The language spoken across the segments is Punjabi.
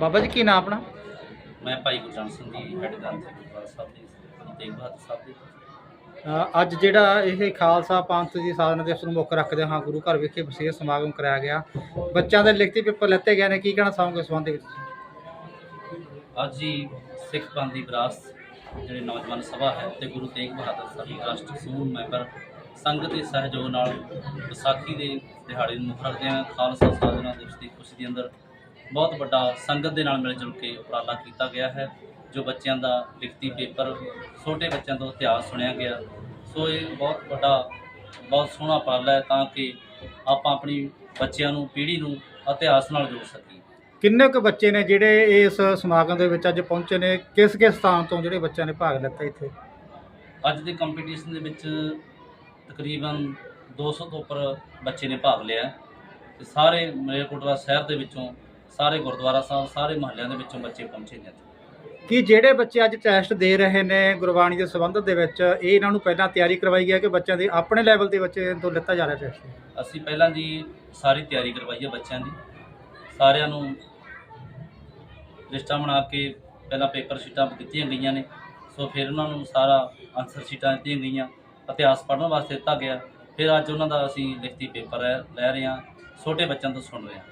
ਬਾਬਾ ਜੀ ਕੀ ਨਾਮ ਆਪਣਾ? ਮੈਂ ਭਾਈ ਗੁਰਜਨ ਸਿੰਘ ਜੀ ਹੈਡ ਗ੍ਰੰਥ ਗੁਰਦੁਆਰਾ ਸਾਹਿਬ ਦੀ ਤੇਗ ਬਹਾਦਰ ਸਾਹਿਬ ਦੀ ਅ, ਅੱਜ ਜਿਹੜਾ ਇਹ ਖਾਲਸਾ ਪੰਥ ਦੀ ਸਾਧਨਾ ਦਿਵਸ ਨੂੰ ਮੁੱਖ ਰੱਖਦੇ ਹਾਂ ਗੁਰੂ ਘਰ ਵਿਖੇ ਵਿਸ਼ੇਸ਼ ਸਮਾਗਮ ਕਰਾਇਆ ਗਿਆ। ਬੱਚਿਆਂ ਦੇ ਲਿਖਤੀ ਪੇਪਰ ਲੈਤੇ ਗਏ ਨੇ ਕੀ ਕਹਿਣਾ ਚਾਹੋਗੇ ਇਸ ਸੰਬੰਧ ਦੇ ਵਿੱਚ ਅੱਜ ਹੀ ਸਿੱਖ ਪੰਥ ਦੀ ਵਿਰਾਸਤ ਜਿਹੜੇ ਨੌਜਵਾਨ ਸਭਾ ਹੈ ਤੇ ਗੁਰੂ ਤੇਗ ਬਹਾਦਰ ਸਾਹਿਬ ਦੀ ਰਾਸ਼ਟਰੀ ਸਮੂਹ ਮੈਂਬਰ ਸੰਗਤ ਦੇ ਸਹਿਯੋਗ ਨਾਲ ਵਿਸਾਖੀ ਦੇ ਦਿਹਾੜੇ ਨੂੰ ਮੁੱਖ ਰੱਖਦੇ ਹਾਂ। ਖਾਲਸਾ ਸਾਧਨਾ ਦਿਵਸ ਦੀ ਖੁਸ਼ੀ ਦੇ ਅੰਦਰ ਬਹੁਤ ਵੱਡਾ ਸੰਗਤ ਦੇ ਨਾਲ ਮਿਲ ਜੁਲ ਕੇ ਉਪਰਾਲਾ ਕੀਤਾ ਗਿਆ ਹੈ ਜੋ ਬੱਚਿਆਂ ਦਾ ਲਿਖਤੀ ਪੇਪਰ ਛੋਟੇ ਬੱਚਿਆਂ ਤੋਂ ਇਤਿਹਾਸ ਸੁਣਿਆ ਗਿਆ। ਸੋ ਇਹ ਬਹੁਤ ਵੱਡਾ ਬਹੁਤ ਸੋਹਣਾ ਉਪਰਾਲਾ ਹੈ ਤਾਂ ਕਿ ਆਪਾਂ ਆਪਣੀ ਬੱਚਿਆਂ ਨੂੰ ਪੀੜ੍ਹੀ ਨੂੰ ਇਤਿਹਾਸ ਨਾਲ ਜੋੜ ਸਕੀਏ। ਕਿੰਨੇ ਕੁ ਬੱਚੇ ਨੇ ਜਿਹੜੇ ਇਸ ਸਮਾਗਮ ਦੇ ਵਿੱਚ ਅੱਜ ਪਹੁੰਚੇ ਨੇ? ਕਿਸ ਕਿਸ ਸਥਾਨ ਤੋਂ ਜਿਹੜੇ ਬੱਚਿਆਂ ਨੇ ਭਾਗ ਲਿੱਤਾ ਇੱਥੇ? ਅੱਜ ਦੇ ਕੰਪੀਟੀਸ਼ਨ ਦੇ ਵਿੱਚ ਤਕਰੀਬਨ 200 ਤੋਂ ਉੱਪਰ ਬੱਚੇ ਨੇ ਭਾਗ ਲਿਆ ਤੇ ਸਾਰੇ ਮਲੇਰਕੋਟਲਾ ਸ਼ਹਿਰ ਦੇ ਵਿੱਚੋਂ ਸਾਰੇ ਗੁਰਦੁਆਰਾ ਸਾਹਿਬ ਸਾਰੇ ਮਹੱਲਿਆਂ ਦੇ ਵਿੱਚੋਂ ਬੱਚੇ ਪਹੁੰਚੇ ਨੇ ਇੱਥੇ। ਕੀ ਜਿਹੜੇ ਬੱਚੇ ਅੱਜ ਟੈਸਟ ਦੇ ਰਹੇ ਨੇ ਗੁਰਬਾਣੀ ਦੇ ਸੰਬੰਧ ਦੇ ਵਿੱਚ ਇਹ ਇਹਨਾਂ ਨੂੰ ਪਹਿਲਾਂ ਤਿਆਰੀ ਕਰਵਾਈ ਹੈ ਕਿ ਬੱਚਿਆਂ ਦੇ ਆਪਣੇ ਲੈਵਲ ਦੇ ਬੱਚੇ ਤੋਂ ਲਿੱਤਾ ਜਾ ਰਿਹਾ ਟੈਸਟ ਅਸੀਂ ਪਹਿਲਾਂ ਦੀ ਸਾਰੀ ਤਿਆਰੀ ਕਰਵਾਈ ਹੈ ਬੱਚਿਆਂ ਦੀ। ਸਾਰਿਆਂ ਨੂੰ ਲਿਸਟਾਂ ਬਣਾ ਕੇ ਪਹਿਲਾਂ ਪੇਪਰ ਸ਼ੀਟਾਂ ਦਿੱਤੀਆਂ ਗਈਆਂ ਨੇ। ਸੋ ਫਿਰ ਉਹਨਾਂ ਨੂੰ ਸਾਰਾ ਆਨਸਰ ਸ਼ੀਟਾਂ ਦਿੱਤੀਆਂ ਗਈਆਂ। ਇਤਿਹਾਸ ਪੜ੍ਹਨ ਵਾਸਤੇ ਦਿੱਤਾ ਗਿਆ। ਫਿਰ ਅੱਜ ਉਹਨਾਂ ਦਾ ਅਸੀਂ ਲਿਖਤੀ ਪੇਪਰ ਲੈ ਰਹੇ ਹਾਂ। ਛੋਟੇ ਬੱਚਿਆਂ ਤੋਂ ਸੁਣ ਰਹੇ ਹਾਂ।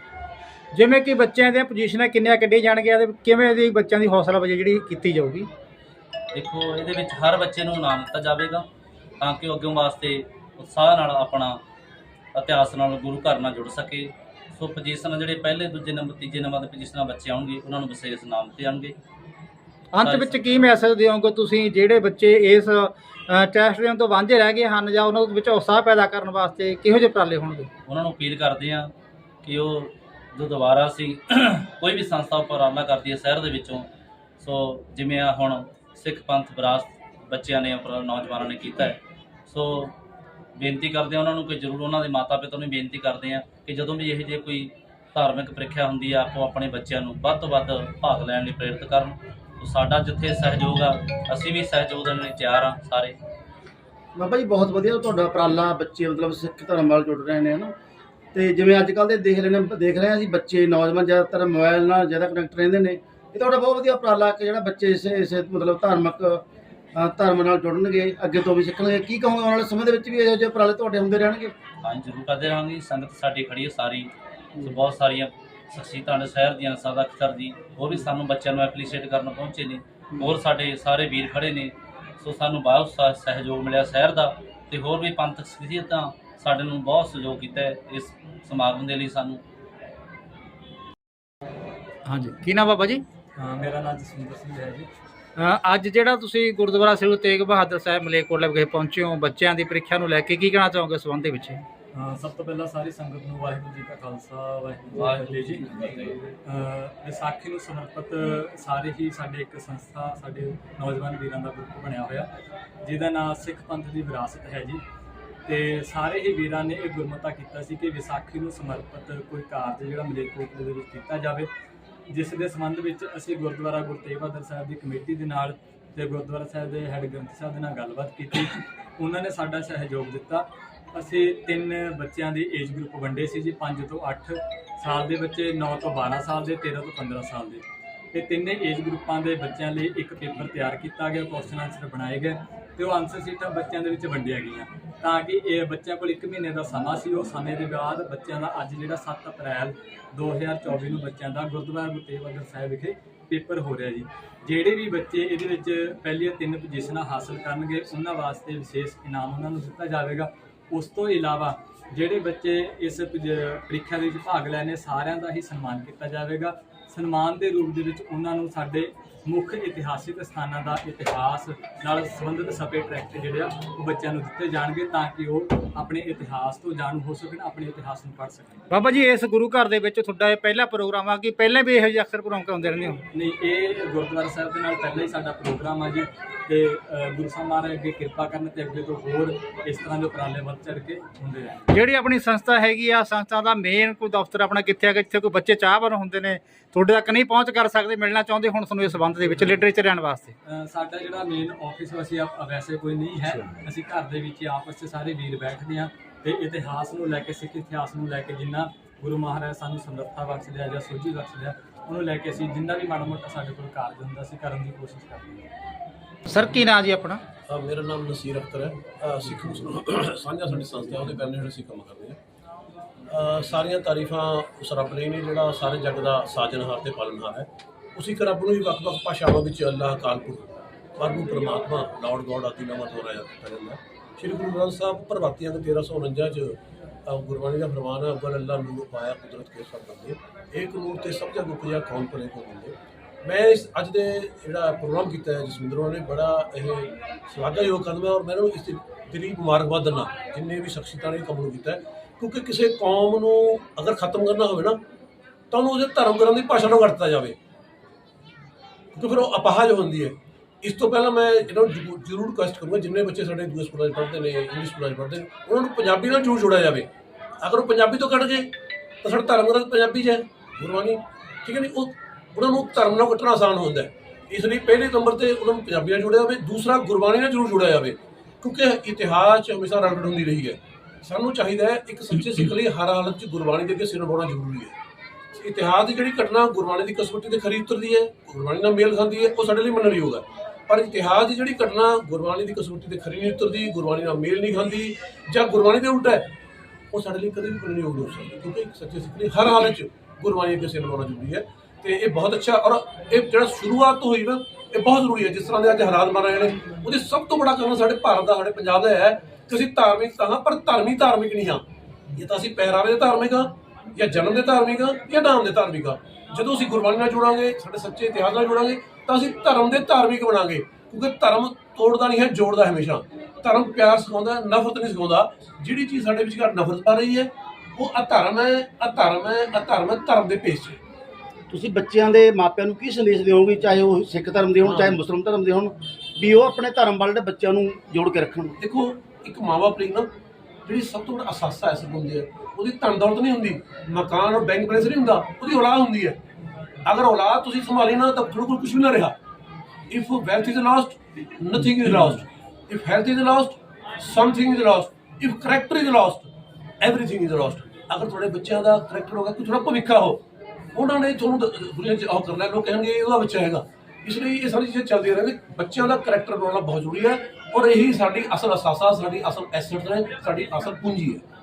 ਜਿਵੇਂ ਕਿ ਬੱਚਿਆਂ ਦੀਆਂ ਪੋਜੀਸ਼ਨਾਂ ਕਿੰਨੀਆਂ ਕੱਢੀ ਜਾਣਗੀਆਂ ਤੇ ਕਿਵੇਂ ਦੀ ਬੱਚਿਆਂ ਦੀ ਹੌਸਲਾ ਅਫਜ਼ਾਈ ਜਿਹੜੀ ਕੀਤੀ ਜਾਊਗੀ? ਦੇਖੋ ਇਹਦੇ ਵਿੱਚ ਹਰ ਬੱਚੇ ਨੂੰ ਇਨਾਮ ਦਿੱਤਾ ਜਾਵੇਗਾ ਤਾਂ ਕਿ ਉਹ ਅੱਗੇ ਵਾਸਤੇ ਉਤਸ਼ਾਹ ਨਾਲ ਆਪਣਾ ਇਤਿਹਾਸ ਨਾਲ ਗੁਰੂ ਘਰ ਨਾਲ ਜੁੜ ਸਕੇ। ਸੋ ਪੋਜੀਸ਼ਨ ਜਿਹੜੇ ਪਹਿਲੇ ਦੂਜੇ ਨੰਬਰ ਤੀਜੇ ਨੰਬਰ ਦੇ ਪੋਜੀਸ਼ਨਾਂ ਬੱਚੇ ਆਉਣਗੇ ਉਹਨਾਂ ਨੂੰ ਵਿਸ਼ੇਸ਼ ਇਨਾਮ ਦਿੱਤੇ ਜਾਣਗੇ। ਅੰਤ ਵਿੱਚ ਕੀ ਮੈਸੇਜ ਦਿਓਗੇ ਤੁਸੀਂ? ਜਿਹੜੇ ਬੱਚੇ ਇਸ ਟੈਸਟ ਦੇਣ ਤੋਂ ਵਾਂਝੇ ਰਹਿ ਗਏ ਹਨ ਜਾਂ ਉਹਨਾਂ ਵਿੱਚ ਉਤਸ਼ਾਹ ਪੈਦਾ ਕਰਨ ਵਾਸਤੇ ਕਿਹੋ ਜਿਹੇ ਉਪਰਾਲੇ ਹੋਣਗੇ? ਉਹਨਾਂ ਨੂੰ ਅਪੀਲ ਕਰਦੇ ਹਾਂ ਕਿ ਉਹ ਜੋ ਦੁਬਾਰਾ ਅਸੀਂ ਕੋਈ ਵੀ ਸੰਸਥਾ ਉਪਰਾਲਾ ਕਰਦੀ ਹੈ ਸ਼ਹਿਰ ਦੇ ਵਿੱਚੋਂ, ਸੋ ਜਿਵੇਂ ਆ ਹੁਣ ਸਿੱਖ ਪੰਥ ਵਿਰਾਸਤ ਬੱਚਿਆਂ ਨੇ ਉਪਰ ਨੌਜਵਾਨਾਂ ਨੇ ਕੀਤਾ ਹੈ, ਸੋ ਬੇਨਤੀ ਕਰਦੇ ਹਾਂ ਉਹਨਾਂ ਨੂੰ ਕਿ ਜ਼ਰੂਰ ਉਹਨਾਂ ਦੇ ਮਾਤਾ ਪਿਤਾ ਨੂੰ ਵੀ ਬੇਨਤੀ ਕਰਦੇ ਹਾਂ ਕਿ ਜਦੋਂ ਵੀ ਇਹੋ ਜਿਹੇ ਕੋਈ ਧਾਰਮਿਕ ਪ੍ਰੀਖਿਆ ਹੁੰਦੀ ਆ, ਆਪੋ ਆਪਣੇ ਬੱਚਿਆਂ ਨੂੰ ਵੱਧ ਤੋਂ ਵੱਧ ਭਾਗ ਲੈਣ ਲਈ ਪ੍ਰੇਰਿਤ ਕਰਨ। ਸਾਡਾ ਜਿੱਥੇ ਸਹਿਯੋਗ ਆ, ਅਸੀਂ ਵੀ ਸਹਿਯੋਗ ਦੇਣ ਲਈ ਤਿਆਰ ਆ ਸਾਰੇ। ਬਾਬਾ ਜੀ, ਬਹੁਤ ਵਧੀਆ ਤੁਹਾਡਾ ਉਪਰਾਲਾ ਬੱਚੇ ਮਤਲਬ ਸਿੱਖ ਧਰਮ ਨਾਲ ਜੁੜ ਰਹੇ ਨੇ, ਹਨਾ? ਤੇ ਜਿਵੇਂ ਅੱਜ ਕੱਲ ਦੇ ਦੇਖ ਰਹੇ ਨੇ ਦੇਖ ਰਹੇ ਹਾਂ ਅਸੀਂ ਬੱਚੇ, ਨੌਜਵਾਨ ਜ਼ਿਆਦਾਤਰ ਮੋਬਾਈਲ ਨਾਲ ਜ਼ਿਆਦਾ ਕਨੈਕਟ ਰਹਿੰਦੇ ਨੇ। ਇਹ ਤੁਹਾਡਾ ਬਹੁਤ ਵਧੀਆ ਉਪਰਾਲਾ ਕਿ ਜਿਹੜਾ ਬੱਚੇ ਇਸੇ ਇਸੇ ਮਤਲਬ ਧਾਰਮਿਕ ਧਰਮ ਨਾਲ ਜੁੜਨਗੇ, ਅੱਗੇ ਤੋਂ ਵੀ ਸਿੱਖਣਗੇ। ਕੀ ਕਹੋਗੇ ਆਉਣ ਵਾਲੇ ਸਮੇਂ ਦੇ ਵਿੱਚ ਵੀ ਇਹੋ ਜਿਹੇ ਉਪਰਾਲੇ ਤੁਹਾਡੇ ਹੁੰਦੇ ਰਹਿਣਗੇ? ਹਾਂ ਜ਼ਰੂਰ ਕਰਦੇ ਰਹਾਂਗੇ। ਸੰਗਤ ਸਾਡੀ ਖੜੀ ਹੈ ਸਾਰੀ। ਸੋ ਬਹੁਤ ਸਾਰੀਆਂ ਸ਼ਖਸੀਅਤਾਂ ਨੇ ਸ਼ਹਿਰ ਦੀਆਂ, ਸਾਦਾ ਅਖਤਰ ਦੀ ਉਹ ਵੀ ਸਾਨੂੰ ਬੱਚਿਆਂ ਨੂੰ ਐਪਰੀਸ਼ੀਏਟ ਕਰਨ ਪਹੁੰਚੇ ਨੇ। ਹੋਰ ਸਾਡੇ ਸਾਰੇ ਵੀਰ ਖੜੇ ਨੇ। ਸੋ ਸਾਨੂੰ ਬਹੁਤ ਸਹਿਯੋਗ ਮਿਲਿਆ ਸ਼ਹਿਰ ਦਾ। ਤੇ ਹੋਰ ਵੀ ਪੰਥਕ ਸ਼ਖਸੀਅਤਾਂ ਸਾਡੇ ਨੂੰ ਬਹੁਤ ਸਹਿਯੋਗ ਕੀਤਾ ਹੈ ਇਸ ਸਮਾਗਮ ਦੇ ਲਈ ਸਾਨੂੰ। ਹਾਂਜੀ ਕੀ ਨਾਮ ਬਾਬਾ ਜੀ? ਹਾਂ ਮੇਰਾ ਨਾਮ ਜਸਵਿੰਦਰ ਸਿੰਘ ਹੈ ਜੀ। ਅ, ਅੱਜ ਜਿਹੜਾ ਤੁਸੀਂ ਗੁਰਦੁਆਰਾ ਸ੍ਰੀ ਗੁਰੂ ਤੇਗ ਬਹਾਦਰ ਸਾਹਿਬ ਮਲੇਰਕੋਟਲਾ ਵਿਖੇ ਪਹੁੰਚੇ ਹੋ ਬੱਚਿਆਂ ਦੀ ਪ੍ਰੀਖਿਆ ਨੂੰ ਲੈ ਕੇ ਕੀ ਕਹਿਣਾ ਚਾਹੋਗੇ ਇਸ ਸੰਬੰਧ ਦੇ ਵਿੱਚ? ਹਾਂ ਸਭ ਤੋਂ ਪਹਿਲਾਂ ਸਾਰੀ ਸੰਗਤ ਨੂੰ ਵਾਹਿਗੁਰੂ ਜੀ ਕਾ ਖਾਲਸਾ ਵਾਹਿਗੁਰੂ ਜੀ ਕੀ ਫਤਿਹ ਜੀ। ਅਹ ਵਿਸਾਖੀ ਨੂੰ ਸਮਰਪਿਤ ਸਾਰੇ ਹੀ ਸਾਡੇ ਇੱਕ ਸੰਸਥਾ ਸਾਡੇ ਨੌਜਵਾਨ ਵੀਰਾਂ ਦਾ ਗਰੁੱਪ ਬਣਿਆ ਹੋਇਆ ਜਿਹਦਾ ਨਾਮ ਸਿੱਖ ਪੰਥ ਦੀ ਵਿਰਾਸਤ ਹੈ ਜੀ। ਤੇ ਸਾਰੇ ਹੀ ਵੀਰਾਂ ਨੇ ਇਹ ਗੁਰਮਤਾ ਕੀਤਾ ਸੀ ਕਿ ਵਿਸਾਖੀ ਨੂੰ ਸਮਰਪਿਤ ਕੋਈ ਕਾਰਜ ਜਿਹੜਾ ਮਲੇਰਕੋਟਲੇ ਦੇ ਵਿੱਚ ਕੀਤਾ ਜਾਵੇ, ਜਿਸ ਦੇ ਸੰਬੰਧ ਵਿੱਚ ਅਸੀਂ ਗੁਰਦੁਆਰਾ ਗੁਰੂ ਤੇਗ ਬਹਾਦਰ ਸਾਹਿਬ ਦੀ ਕਮੇਟੀ ਦੇ ਨਾਲ ਤੇ ਗੁਰਦੁਆਰਾ ਸਾਹਿਬ ਦੇ ਹੈੱਡ ਗ੍ਰੰਥੀ ਸਾਹਿਬ ਦੇ ਨਾਲ ਗੱਲਬਾਤ ਕੀਤੀ। ਉਹਨਾਂ ਨੇ ਸਾਡਾ ਸਹਿਯੋਗ ਦਿੱਤਾ। ਅਸੀਂ ਤਿੰਨ ਬੱਚਿਆਂ ਦੇ ਏਜ ਗਰੁੱਪ ਵੰਡੇ ਸੀ ਜੀ 5 ਤੋਂ 8 ਸਾਲ ਦੇ ਬੱਚੇ 9 ਤੋਂ 12 ਸਾਲ ਦੇ 13 ਤੋਂ 15 ਸਾਲ ਦੇ। ਤੇ ਤਿੰਨੇ ਏਜ ਗਰੁੱਪਾਂ ਦੇ ਬੱਚਿਆਂ ਲਈ ਇੱਕ ਪੇਪਰ ਤਿਆਰ ਕੀਤਾ ਗਿਆ ਕੁਐਸਚਨ ਆਨਸਰ ਬਣਾਏ ਗਏ ਤੇ ਉਹ ਆਨਸਰ ਸ਼ੀਟਾਂ ਬੱਚਿਆਂ ਦੇ ਵਿੱਚ ਵੰਡੀਆਂ ਗਈਆਂ। ਤਾਂ ਕਿ ਇਹ ਬੱਚਿਆਂ ਕੋਲ 1 ਮਹੀਨੇ ਦਾ ਸਮਾਂ ਸੀ, ਉਹ ਸਮੇਂ ਦੇ ਬਾਅਦ ਬੱਚਿਆਂ ਦਾ ਅੱਜ ਜਿਹੜਾ 7 ਅਪ੍ਰੈਲ 2024 ਨੂੰ ਬੱਚਿਆਂ ਦਾ ਗੁਰਦੁਆਰਾ ਗੁਰੂ ਤੇਗ ਬਹਾਦਰ ਸਾਹਿਬ ਵਿਖੇ ਪੇਪਰ ਹੋ ਰਿਹਾ ਜੀ। ਜਿਹੜੇ ਵੀ ਬੱਚੇ ਇਹਦੇ ਵਿੱਚ ਪਹਿਲੀਆਂ ਤਿੰਨ ਪੋਜੀਸ਼ਨਾਂ ਹਾਸਲ ਕਰਨਗੇ, ਉਹਨਾਂ ਵਾਸਤੇ ਵਿਸ਼ੇਸ਼ ਇਨਾਮ ਉਹਨਾਂ ਨੂੰ ਦਿੱਤਾ ਜਾਵੇਗਾ। ਉਸ ਤੋਂ ਇਲਾਵਾ ਜਿਹੜੇ ਬੱਚੇ ਇਸ ਪ੍ਰੀਖਿਆ ਦੇ ਵਿੱਚ ਭਾਗ ਲੈਣੇ, ਸਾਰਿਆਂ ਦਾ ਹੀ ਸਨਮਾਨ ਕੀਤਾ ਜਾਵੇਗਾ। ਸਨਮਾਨ ਦੇ ਰੂਪ ਦੇ ਵਿੱਚ ਉਹਨਾਂ ਨੂੰ ਸਾਡੇ ਮੁੱਖ ਇਤਿਹਾਸਿਕ ਸਥਾਨਾਂ ਦਾ ਇਤਿਹਾਸ ਨਾਲ ਸੰਬੰਧਿਤ ਸਪੇ ਟਰੈਕਟ ਜਿਹੜੇ ਆ ਉਹ ਬੱਚਿਆਂ ਨੂੰ ਦਿੱਤੇ ਜਾਣਗੇ ਤਾਂ ਕਿ ਉਹ ਆਪਣੇ ਇਤਿਹਾਸ ਤੋਂ ਜਾਣੂ ਹੋ ਸਕਣ ਆਪਣੇ ਇਤਿਹਾਸ ਨੂੰ ਪੜ੍ਹ ਸਕਣ। ਬਾਬਾ ਜੀ ਇਸ ਗੁਰੂ ਘਰ ਦੇ ਵਿੱਚ ਤੁਹਾਡਾ ਇਹ ਪਹਿਲਾ ਪ੍ਰੋਗਰਾਮ ਆ ਕਿ ਪਹਿਲਾਂ ਵੀ ਇਹੋ ਜਿਹੇ ਅਕਸਰ ਪ੍ਰੋਗਰਾਮ ਕਰਾਉਂਦੇ ਰਹਿੰਦੇ ਹੋ? ਨਹੀਂ ਇਹ ਗੁਰਦੁਆਰਾ ਸਾਹਿਬ ਦੇ ਨਾਲ ਪਹਿਲਾਂ ਹੀ ਸਾਡਾ ਪ੍ਰੋਗਰਾਮ ਆ ਜੀ ਤੇ ਗੁਰੂ ਸਾਹਿਬ ਮਹਾਰਾਜ ਅੱਗੇ ਕਿਰਪਾ ਕਰਨ ਤੇ ਅੱਗੇ ਤੋਂ ਹੋਰ ਇਸ ਤਰ੍ਹਾਂ ਦੇ ਉਪਰਾਲੇ ਵੱਧ ਚੜ ਕੇ ਹੁੰਦੇ ਰਹਿਣ ਜਿਹੜੀ ਆਪਣੀ ਸੰਸਥਾ ਹੈਗੀ ਆ ਸੰਸਥਾ ਦਾ ਮੇਨ ਕੋਈ ਦਫ਼ਤਰ ਆਪਣਾ ਕਿੱਥੇ ਹੈਗਾ ਜਿੱਥੇ ਕੋਈ ਬੱਚੇ ਚਾਹਵਾਨ ਹੁੰਦੇ ਨੇ ਤੁਹਾਡੇ ਤੱਕ ਨਹੀਂ ਪਹੁੰਚ ਕਰ ਸਕਦੇ ਮਿਲਣਾ ਚਾਹੁੰਦੇ ਹੁਣ ਤੁਹਾਨੂੰ ਇਸ ਸੰਬੰਧ ਦੇ ਵਿੱਚ ਲਿਟਰੇਚਰ ਲੈਣ ਵਾਸਤੇ। ਅ, ਸਾਡਾ ਜਿਹੜਾ ਮੇਨ ਆਫਿਸ ਅਸੀਂ ਆਪ- ਵੈਸੇ ਕੋਈ ਨਹੀਂ ਹੈ। ਅਸੀਂ ਘਰ ਦੇ ਵਿੱਚ ਹੀ ਆਪਸ ਵਿੱਚ ਸਾਰੇ ਵੀਰ ਬੈਠਦੇ ਹਾਂ ਤੇ ਇਤਿਹਾਸ ਨੂੰ ਲੈ ਕੇ ਸਿੱਖ ਇਤਿਹਾਸ ਨੂੰ ਲੈ ਕੇ ਜਿੰਨਾ ਗੁਰੂ ਮਹਾਰਾਜ ਸਾਨੂੰ ਸਮਰੱਥਾ ਬਖਸ਼ਿਆ ਜਾਂ ਸੋਝੀ ਬਖਸ਼ਿਆ ਉਹਨੂੰ ਲੈ ਕੇ ਅਸੀਂ ਜਿੰਨਾ ਵੀ ਮਾੜਾ ਮੋਟਾ ਸਾਡੇ ਕੋਲ ਕਾਰਜ ਹੁੰਦਾ ਸੀ ਕਰਨ ਦੀ ਕੋਸ਼ਿਸ਼ ਕਰਦੇ ਹਾਂ। ਸਰ ਕੀ ਨਾਂ ਜੀ ਆਪਣਾ? ਅ, ਮੇਰਾ ਨਾਮ ਨਸੀਰ ਅਖਤਰ ਹੈ। ਅ, ਸਿੱਖ ਮੁਸਲਮਾਨ ਸਾਂਝਾ ਸਾਡੀ ਸੰਸਥਾ ਉਹਦੇ ਬੈਨਰ ਅਸੀਂ ਕੰਮ ਕਰਦੇ ਹਾਂ ਸਾਰੀਆਂ ਤਾਰੀਫਾਂ ਉਸ ਰੱਬ ਲਈ ਨੇ, ਜਿਹੜਾ ਸਾਰੇ ਜੱਗ ਦਾ ਸਾਜਨਹਾਰ ਤੇ ਪਾਲਣਹਾਰ ਹੈ। ਉਸੇ ਇੱਕ ਰੱਬ ਨੂੰ ਹੀ ਵੱਖ-ਵੱਖ ਭਾਸ਼ਾਵਾਂ ਵਿੱਚ ਅੱਲਾਹ ਕਾਲਪੁਰ ਪ੍ਰਭੂ, ਪ੍ਰਮਾਤਮਾ, ਲਾਰਡ ਗੋਡ ਆਦਿ ਨਾਮਾਂ ਦੁਆਰਾ ਰਾਇਆ ਕੀਤਾ ਜਾਂਦਾ ਸ਼੍ਰੀ ਗੁਰੂ ਗ੍ਰੰਥ ਸਾਹਿਬ ਪ੍ਰਭਾਤੀਆਂ ਦੇ 1349 ਚ ਗੁਰਬਾਣੀ ਦਾ ਫਰਮਾਨ ਹੈ, ਅਵਲ ਅੱਲਾਹ ਨੂਰ ਪਾਇਆ ਕੁਦਰਤ ਕੇ ਸਭ ਬੰਦੇ। ਇੱਕ ਨੂਰ ਤੇ ਸਭ ਜਗ ਉਪਜਿਆ, ਕੌਣ ਭਲੇ ਕੋ ਬੰਦੇ। ਮੈਂ ਇਸ ਅੱਜ ਦੇ ਜਿਹੜਾ ਪ੍ਰੋਗਰਾਮ ਕੀਤਾ ਹੈ, ਜਸਵਿੰਦਰ ਹੋਣਾ ਨੇ, ਬੜਾ ਇਹ ਸ਼ਲਾਘਾਯੋਗ ਕਦਮ ਹੈ ਔਰ ਮੈਨੂੰ ਇਸ ਦੀ ਦਿਲੀ ਮੁਬਾਰਕਬਾਦ ਦਿੰਦਾ ਜਿੰਨੇ ਵੀ ਸ਼ਖਸੀਅਤਾਂ ਨੇ ਇਹ ਨੂੰ ਕੀਤਾ ਹੈ। ਕਿਉਂਕਿ ਕਿਸੇ ਕੌਮ ਨੂੰ ਅਗਰ ਖਤਮ ਕਰਨਾ ਹੋਵੇ ਨਾ, ਤਾਂ ਉਹਨੂੰ ਉਹਦੇ ਧਰਮ ਗ੍ਰੰਥ ਦੀ ਭਾਸ਼ਾ ਨੂੰ ਵਰਤਦਾ ਜਾਵੇ। ਕਿਉਂਕਿ ਫਿਰ ਉਹ ਅਪਾਹਜ ਹੁੰਦੀ ਹੈ। ਇਸ ਤੋਂ ਪਹਿਲਾਂ ਮੈਂ ਇਹਨਾਂ ਨੂੰ ਜ਼ਰੂਰ- ਰਿਕੁਐਸਟ ਕਰੂੰਗਾ, ਜਿੰਨੇ ਬੱਚੇ ਸਾਡੇ ਦੂਜੇ ਸਕੂਲਾਂ 'ਚ ਪੜ੍ਹਦੇ ਨੇ ਇੰਗਲਿਸ਼ ਸਕੂਲਾਂ 'ਚ ਪੜ੍ਹਦੇ ਨੇ, ਉਹਨਾਂ ਨੂੰ ਪੰਜਾਬੀ ਨਾਲ ਜ਼ਰੂਰ ਜੋੜਿਆ ਜਾਵੇ। ਅਗਰ ਉਹ ਪੰਜਾਬੀ ਤੋਂ ਕੱਢ ਗਏ ਤਾਂ ਸਾਡਾ ਧਰਮ ਗ੍ਰੰਥ ਪੰਜਾਬੀ 'ਚ ਹੈ। ਗੁਰਬਾਣੀ ਠੀਕ ਹੈ ਨਹੀਂ ਉਹ, ਉਹਨਾਂ ਨੂੰ ਧਰਮ ਨਾਲ ਕੱਟਣਾ ਆਸਾਨ ਹੁੰਦਾ ਇਸ ਲਈ ਪਹਿਲੇ ਨੰਬਰ ਤੇ ਉਹਨਾਂ ਨੂੰ ਪੰਜਾਬੀ ਨਾਲ ਜੋੜਿਆ ਜਾਵੇ, ਦੂਸਰਾ ਗੁਰਬਾਣੀ ਨਾਲ ਜ਼ਰੂਰ ਜੋੜਿਆ ਜਾਵੇ। ਕਿਉਂਕਿ ਇਤਿਹਾਸ ਹਮੇਸ਼ਾ ਰਗੜ ਹੁੰਦੀ ਰਹੀ ਹੈ। ਸਾਨੂੰ ਚਾਹੀਦਾ ਹੈ ਇੱਕ ਸੱਚੇ ਸਿੱਖ ਲਈ ਹਰ ਹਾਲਤ 'ਚ ਗੁਰਬਾਣੀ ਦੇ ਅੱਗੇ ਸਿਰ ਨਵਾਉਣਾ ਜ਼ਰੂਰੀ ਹੈ। ਇਤਿਹਾਸ ਦੀ ਜਿਹੜੀ ਘਟਨਾ ਗੁਰਬਾਣੀ ਦੀ ਕਸਵੱਟੀ ਤੇ ਖਰੀ ਉਤਰਦੀ ਹੈ, ਗੁਰਬਾਣੀ ਨਾਲ ਮੇਲ ਖਾਂਦੀ ਹੈ, ਉਹ ਸਾਡੇ ਲਈ ਮੰਨਣ ਯੋਗ ਹੈ। ਪਰ ਇਤਿਹਾਸ ਦੀ ਜਿਹੜੀ ਘਟਨਾ ਗੁਰਬਾਣੀ ਦੀ ਕਸਵੱਟੀ ਤੇ ਖਰੀ ਨਹੀਂ ਉਤਰਦੀ, ਗੁਰਬਾਣੀ ਨਾਲ ਮੇਲ ਨਹੀਂ ਖਾਂਦੀ ਜਾਂ ਗੁਰਬਾਣੀ ਦੇ ਉਲਟ ਹੈ, ਉਹ ਸਾਡੇ ਲਈ ਕਦੇ ਵੀ ਮੰਨਣ ਯੋਗ ਨਹੀਂ ਹੋ ਸਕਦੀ, ਕਿਉਂਕਿ ਇੱਕ ਸੱਚੇ ਸਿੱਖ ਲਈ ਹਰ ਹਾਲਤ 'ਚ ਗੁਰਬਾਣੀ ਅੱਗੇ ਸਿਰ ਨਵਾਉਣਾ ਜ਼ਰੂਰੀ ਹੈ। ਤੇ ਇਹ ਬਹੁਤ ਅੱਛਾ ਔਰ ਇਹ ਜਿਹੜਾ ਸ਼ੁਰੂਆਤ ਤੋਂ ਹੋਈ ਨਾ, ਇਹ ਬਹੁਤ ਜ਼ਰੂਰੀ ਹੈ, ਜਿਸ ਤਰ੍ਹਾਂ ਦੇ ਅੱਜ ਹਾਲਾਤ ਬਣ ਰਹੇ ਨੇ, ਉਹਦੇ ਸਭ ਤੋਂ ਬੜਾ ਕਾਰਨ ਸਾਡੇ ਭਾਰਤ ਦਾ, ਸਾਡੇ ਪੰਜਾਬ ਦਾ ਹੈ ਕਿ ਅਸੀਂ ਧਾਰਮਿਕ ਤਾਂ ਹਾਂ ਪਰ ਧਰਮੀ ਧਾਰਮਿਕ ਨਹੀਂ ਹਾਂ। ਇਹ ਤਾਂ ਅਸੀਂ ਪਹਿਰਾਵੇ ਦੇ ਧਾਰਮਿਕ ਹਾਂ ਜਾਂ ਜਨਮ ਦੇ ਧਾਰਮਿਕ ਹਾਂ ਜਾਂ ਨਾਮ ਦੇ ਧਾਰਮਿਕ ਹਾਂ। ਜਦੋਂ ਅਸੀਂ ਗੁਰਬਾਣੀ ਨਾਲ ਜੁੜਾਂਗੇ ਸਾਡੇ ਸੱਚੇ ਇਤਿਹਾਸ ਨਾਲ ਜੁੜਾਂਗੇ ਤਾਂ ਅਸੀਂ ਧਰਮ ਦੇ ਧਾਰਮਿਕ ਬਣਾਂਗੇ। ਕਿਉਂਕਿ ਧਰਮ ਤੋੜਦਾ ਨਹੀਂ ਹੈ ਜੋੜਦਾ ਹੈ ਹਮੇਸ਼ਾ। ਧਰਮ ਪਿਆਰ ਸਿਖਾਉਂਦਾ ਹੈ, ਨਫ਼ਰਤ ਨਹੀਂ ਸਿਖਾਉਂਦਾ। ਜਿਹੜੀ ਚੀਜ਼ ਸਾਡੇ ਵਿਚਕਾਰ ਨਫ਼ਰਤ ਪਾ ਰਹੀ ਹੈ ਉਹ ਅਧਰਮ ਹੈ ਅਧਰਮ ਹੈ ਅਧਰਮ ਹੈ ਧਰਮ ਦੇ ਪੇਸ਼ 'ਚ। ਤੁਸੀਂ ਬੱਚਿਆਂ ਦੇ ਮਾਪਿਆਂ ਨੂੰ ਕੀ ਸੰਦੇਸ਼ ਦਿਓਗੇ ਚਾਹੇ ਉਹ ਸਿੱਖ ਧਰਮ ਦੇ ਹੋਣ ਚਾਹੇ ਮੁਸਲਮਾਨ ਧਰਮ ਦੇ ਹੋਣ ਵੀ ਉਹ ਆਪਣੇ ਧਰਮ ਵੱਲ ਬੱਚਿਆਂ ਨੂੰ ਜੋੜ ਕੇ ਰੱਖਣ? ਦੇਖੋ ਇੱਕ ਮਾਂ-ਬਾਪ ਲਈ ਨਾ ਜਿਹੜੀ ਸਭ ਤੋਂ ਵੱਡਾ ਅਸਾਸਾ ਐਸਾ ਹੁੰਦੀ ਹੈ ਉਹਦੀ ਧਨ ਦੌਲਤ ਨਹੀਂ ਹੁੰਦੀ, ਮਕਾਨ ਔਰ ਬੈਂਕ ਬੈਲੈਂਸ ਨਹੀਂ ਹੁੰਦਾ, ਉਹਦੀ ਔਲਾਦ ਹੁੰਦੀ ਹੈ। ਅਗਰ ਔਲਾਦ ਤੁਸੀਂ ਸੰਭਾਲੀ ਨਾ, ਤਾਂ ਤੁਹਾਡੇ ਕੋਲ ਕੁਝ ਵੀ ਨਾ ਰਿਹਾ। If wealth is lost nothing is lost if health is lost something is lost if character is lost everything is lost ਅਗਰ ਤੁਹਾਡੇ ਬੱਚਿਆਂ ਦਾ ਕਰੈਕਟਰ ਹੋਗਾ ਕਿ ਥੋੜਾ ਭਵਿੱਖਾ ਹੋ ਉਹਨਾਂ ਨੇ ਤੁਹਾਨੂੰ ਦੁਨੀਆ 'ਚ ਉਹ ਕਰਨਾ ਲੋਕ ਕਹਿਣਗੇ ਇਹ ਉਹਦਾ ਬੱਚਾ ਹੈਗਾ। ਇਸ ਲਈ ਇਹ ਸਾਰੀ ਚੀਜ਼ਾਂ ਚੱਲਦੀਆਂ ਰਹਿੰਦੀਆਂ। ਬੱਚਿਆਂ ਦਾ ਕਰੈਕਟਰ ਬਣਾਉਣਾ ਬਹੁਤ ਜ਼ਰੂਰੀ ਹੈ। ਔਰ ਇਹੀ ਸਾਡੀ ਅਸਲ ਅਸਾਸਾ ਸਾਡੀ ਅਸਲ ਐਸੈਟ ਹੈ ਸਾਡੀ ਅਸਲ ਪੂੰਜੀ ਹੈ।